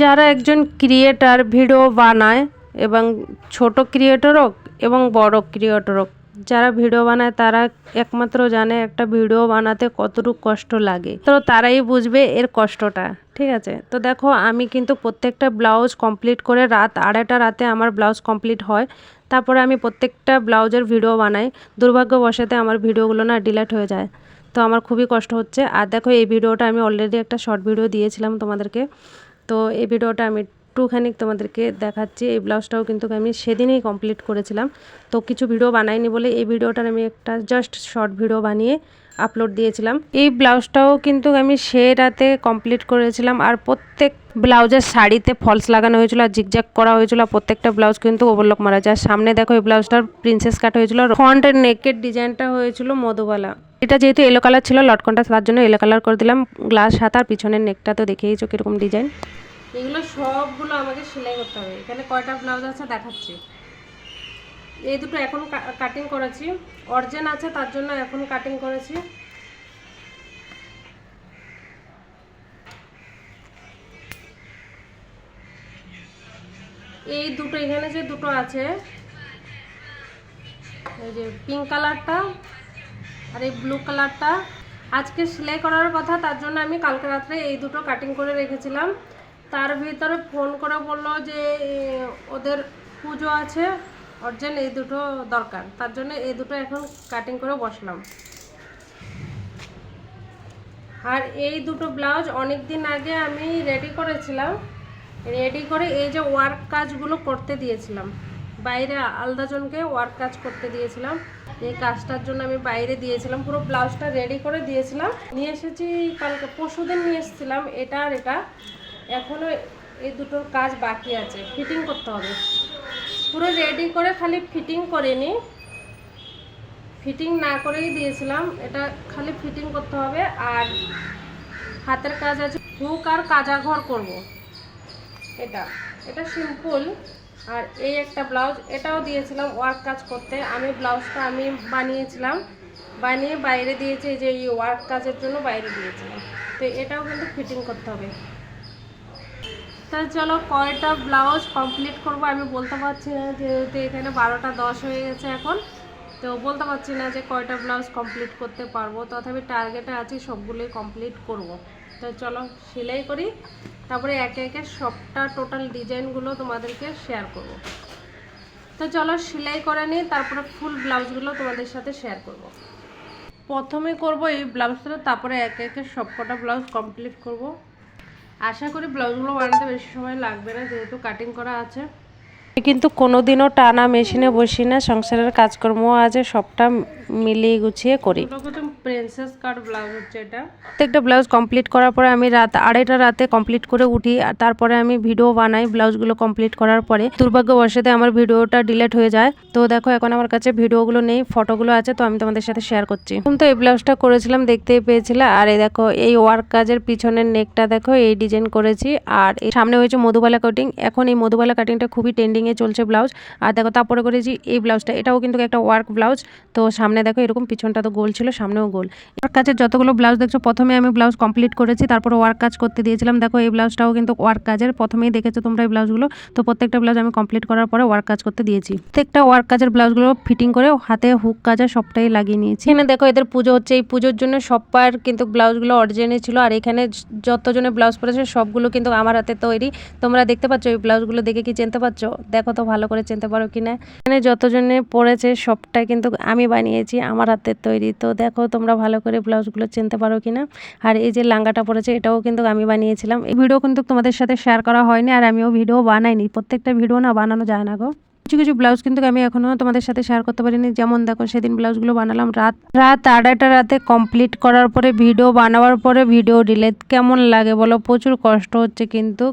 যারা একজন creator, video বানায় এবং ছোট ক্রিয়েটর হোক এবং বড় ক্রিয়েটর হোক, যারা ভিডিও বানায় তারা একমাত্র জানে একটা ভিডিও বানাতে কতটুকু কষ্ট লাগে। তো তারাই বুঝবে এর কষ্টটা, ঠিক আছে? তো দেখো, আমি কিন্তু প্রত্যেকটা ব্লাউজ কমপ্লিট করে রাত আড়াইটা রাতে আমার ব্লাউজ কমপ্লিট হয়। তারপরে আমি প্রত্যেকটা ব্লাউজের ভিডিও বানাই। দুর্ভাগ্যবশতে আমার ভিডিওগুলো না ডিলেট হয়ে যায়। তো আমার খুবই কষ্ট হচ্ছে। আর দেখো, এই ভিডিওটা আমি অলরেডি একটা শর্ট ভিডিও দিয়েছিলাম তোমাদেরকে। তো এই ভিডিওটা আমি একটুখানি তোমাদেরকে দেখাচ্ছি। এই ব্লাউজটাও কিন্তু আমি সেদিনেই কমপ্লিট করেছিলাম। তো কিছু ভিডিও বানাইনি বলে এই ভিডিওটার আমি একটা জাস্ট শর্ট ভিডিও বানিয়ে আপলোড দিয়েছিলাম। এই ব্লাউজটাও কিন্তু আমি সে রাতে কমপ্লিট করেছিলাম আর প্রত্যেক ব্লাউজের শাড়িতে ফলস লাগানো হয়েছিল, আর জিগজ্যাগ করা হয়েছিল প্রত্যেকটা ব্লাউজ কিন্তু ওভারলক মারা যায়। সামনে দেখো এই ব্লাউজটার প্রিন্সেস কাট হয়েছিল ফ্রন্টের নেকের ডিজাইনটা হয়েছিল মধুবালা। এটা যেহেতু এলো কালার ছিল, লটকনটা তার জন্য এলো কালার করে দিলাম। গ্লাস হাত আর পিছনের নেকটা তো দেখেইছো কীরকম ডিজাইন এগুলো সবগুলো আমাকে সেলাই করতে হবে। এখানে কয়টা ব্লাউজ আছে দেখাচ্ছি। এই দুটো এখন কাটিং করেছি। অর্জেন আছে, তার জন্য এখন কাটিং করেছি। এই দুটো, এখানে যে দুটো আছে, এই যে পিঙ্ক কালারটা আর এই ব্লু কালারটা আজকে সেলাই করার কথা, তার জন্য আমি কালকে রাত্রে এই দুটো কাটিং করে রেখেছিলাম। তার ভিতরে ফোন করে বলল যে ওদের পুজো আছে অর্জেন্ট এই দুটো দরকার। তার জন্য এই দুটো এখন কাটিং করে বসলাম। আর এই দুটো ব্লাউজ অনেক দিন আগে আমি রেডি করেছিলাম। রেডি করে এই যে ওয়ার্ক কাজগুলো করতে দিয়েছিলাম। বাইরে আলাদাজনকে ওয়ার্ক কাজ করতে দিয়েছিলাম। এই কাজটার জন্য আমি বাইরে দিয়েছিলাম। পুরো ব্লাউজটা রেডি করে দিয়েছিলাম। নিয়ে এসেছি, কালকে পরশু দিন নিয়ে এসেছিলাম। এটা আর এটা। এখনও এই দুটোর কাজ বাকি আছে ফিটিং করতে হবে। পুরো রেডি করে খালি ফিটিং করে নিই ফিটিং না করেই দিয়েছিলাম, এটা খালি ফিটিং করতে হবে আর হাতের কাজ আছে হুক আর কাজা ঘর করব। এটা এটা সিম্পল আর এই একটা ব্লাউজ এটাও দিয়েছিলাম ওয়ার্ক কাজ করতে। আমি ব্লাউজটা আমি বানিয়েছিলাম, বানিয়ে বাইরে দিয়েছি যে এই ওয়ার্ক কাজের জন্য বাইরে দিয়েছিলাম। তো এটাও কিন্তু ফিটিং করতে হবে। তাহলে চলো কয়টা ব্লাউজ কমপ্লিট করব? আমি বলতে পারছি না, যেহেতু এখানে বারোটা দশ হয়ে গেছে এখন। তো বলতে পারছি না যে কয়টা ব্লাউজ কমপ্লিট করতে পারব। তথাপি টার্গেটে আছি, সবগুলোই কমপ্লিট করব। তো চলো সেলাই করি। তারপরে একে একে সবটা টোটাল ডিজাইনগুলো তোমাদেরকে শেয়ার করব। তো চলো সেলাই করে নিই, তারপরে ফুল ব্লাউজগুলো তোমাদের সাথে শেয়ার করব। প্রথমে করব এই ব্লাউজটা, তারপরে একে একে সবকটা ব্লাউজ কমপ্লিট করব। আশা করি ব্লাউজগুলো বানাতে বেশি সময় লাগবে না যেহেতু কাটিং করা আছে। কিন্তু কোনোদিনও টানা মেশিনে বসি না সংসারের কাজকর্ম আছে সবটা মিলিয়ে গুছিয়ে করি। প্রিন্সেস কাট ব্লাউজ হচ্ছে এটা? প্রত্যেকটা ব্লাউজ কমপ্লিট করার পরে আমি রাত আড়াইটা রাতে কমপ্লিট করে উঠি, আর তারপরে আমি ভিডিও বানাই ব্লাউজগুলো কমপ্লিট করার পরে। দুর্ভাগ্যবশতে আমার ভিডিওটা ডিলেট হয়ে যায়। তো দেখো, এখন আমার কাছে ভিডিওগুলো নেই ফটোগুলো আছে, তো আমি তোমাদের সাথে শেয়ার করছি। এখন তো এই ব্লাউজটা করেছিলাম, দেখতেই পেয়েছিলে। আর এই দেখো, এই ওয়ার্ক কাজের পিছনের নেকটা দেখো, এই ডিজাইন করেছি। আর এই সামনে হয়েছে মধুবালা কাটিং এখন এই মধুবালা কাটিংটা খুবই ট্রেন্ডিংয়ে চলছে ব্লাউজ। আর দেখো, তারপরে করেছি এই ব্লাউজটা। এটাও কিন্তু একটা ওয়ার্ক ব্লাউজ। তো সামনে দেখো, এরকম পিছনটা তো গোল ছিল, সামনেও গোল ওয়ার্ক কাজের যতগুলো ব্লাউজ দেখছ, প্রথমে আমি ব্লাউজ কমপ্লিট করেছি, তারপর ওয়ার্ক কাজ করতে দিয়েছিলাম। দেখো, এই ব্লাউজটাও কিন্তু ওয়ার্ক কাজের। প্রথমেই দেখেছ তোমরা এই ব্লাউজগুলো। তো প্রত্যেকটা ব্লাউজ আমি কমপ্লিট করার পরে ওয়ার্ক কাজ করতে দিয়েছি। প্রত্যেকটা ওয়ার্ক কাজের ব্লাউজগুলো ফিটিং করে হাতে হুক কাজে সবটাই লাগিয়ে নিয়েছি। এখানে দেখো, এদের পুজো হচ্ছে। এই পুজোর জন্য সবার কিন্তু ব্লাউজগুলো অরিজিনাল ছিল। আর এখানে যতজনে ব্লাউজ পরেছে, সবগুলো কিন্তু আমার হাতে তৈরি। তোমরা দেখতে পাচ্ছ এই ব্লাউজগুলো দেখে কি চিনতে পারছ? দেখো তো ভালো করে চিনতে পারো কিনা। এখানে যতজনে পরেছে, সবটাই কিন্তু আমি বানিয়েছি, আমার হাতের তৈরি। তো দেখো তোমরা ভালো করে ব্লাউজগুলো চিনতে পারো কিনা। আর এই যে লাঙ্গাটা পড়েছে এটাও কিন্তু আমি বানিয়েছিলাম। এই ভিডিও কিন্তু তোমাদের সাথে শেয়ার করা হয়নি, আর আমিও ভিডিও বানাইনি। প্রত্যেকটা ভিডিও না বানানো যায় না গো। কিছু কিছু ব্লাউজ কিন্তু আমি এখনও তোমাদের সাথে শেয়ার করতে পারিনি। যেমন দেখো, সেদিন ব্লাউজগুলো বানালাম রাত রাত আড়াইটা রাতে কমপ্লিট করার পরে, ভিডিও বানাবার পরে, ভিডিও ডিলেট কেমন লাগে বলো? প্রচুর কষ্ট হচ্ছে কিন্তু।